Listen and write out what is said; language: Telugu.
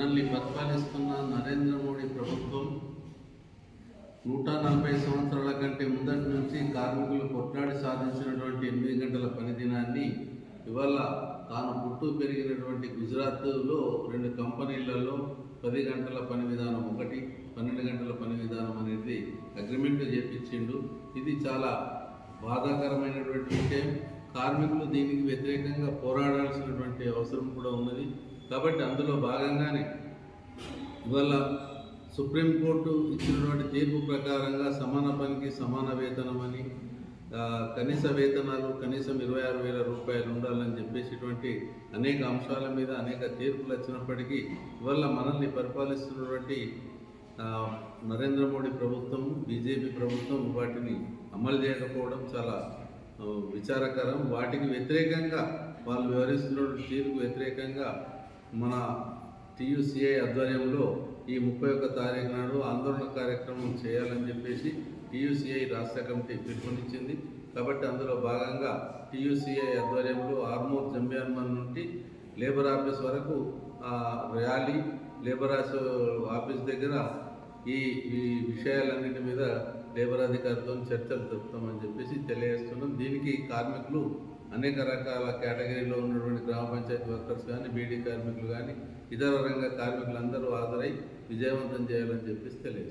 మనల్ని పరిపాలిస్తున్న నరేంద్ర మోడీ ప్రభుత్వం నూట నలభై సంవత్సరాల కంటే ముందటి నుంచి కార్మికులు కొట్లాడి సాధించినటువంటి ఎనిమిది గంటల పనిదినాన్ని ఇవాళ తాను పుట్టు పెరిగినటువంటి గుజరాత్లో రెండు కంపెనీలలో పది గంటల పని విధానం ఒకటి పన్నెండు గంటల పని విధానం అనేది అగ్రిమెంట్ చేపించిండు. ఇది చాలా బాధాకరమైనటువంటి విషయం. కార్మికులు దీనికి వ్యతిరేకంగా పోరాడాల్సినటువంటి అవసరం కూడా ఉన్నది. కాబట్టి అందులో భాగంగానే ఇవాళ సుప్రీంకోర్టు ఇచ్చినటువంటి తీర్పు ప్రకారంగా సమాన పనికి సమాన వేతనం అని కనీస వేతనాలు కనీసం ఇరవై ఆరు వేల రూపాయలు ఉండాలని చెప్పేసిటువంటి అనేక అంశాల మీద అనేక తీర్పులు వచ్చినప్పటికీ ఇవాళ మనల్ని పరిపాలిస్తున్నటువంటి నరేంద్ర మోడీ ప్రభుత్వం బీజేపీ ప్రభుత్వం వాటిని అమలు చేయకపోవడం చాలా విచారకరం. వాటికి వ్యతిరేకంగా వాళ్ళు వ్యవహరిస్తున్న తీరుకు వ్యతిరేకంగా మన టీయూసీఐ ఆధ్వర్యంలో ఈ ముప్పై ఒక్క తారీఖు నాడు ఆందోళన కార్యక్రమం చేయాలని చెప్పేసి టీయూసీఐ రాష్ట్ర కమిటీ పిలుపునిచ్చింది. కాబట్టి అందులో భాగంగా టీయూసీఐ ఆధ్వర్యంలో ఆర్మూర్ జంబియాన్మన్ నుండి లేబర్ ఆఫీస్ వరకు ర్యాలీ లేబర్ ఆఫీస్ ఆఫీస్ దగ్గర ఈ ఈ విషయాలన్నిటి మీద లేబర్ అధికారితో చర్చలు జరుపుతామని చెప్పేసి తెలియజేస్తున్నాం. దీనికి కార్మికులు అనేక రకాల కేటగిరీలో ఉన్నటువంటి గ్రామ పంచాయతీ వర్కర్స్ కానీ బీడీ కార్మికులు కానీ ఇతర రంగ కార్మికులందరూ హాజరై విజయవంతం చేయాలని చెప్పేసి తెలియజేస్తున్నాం.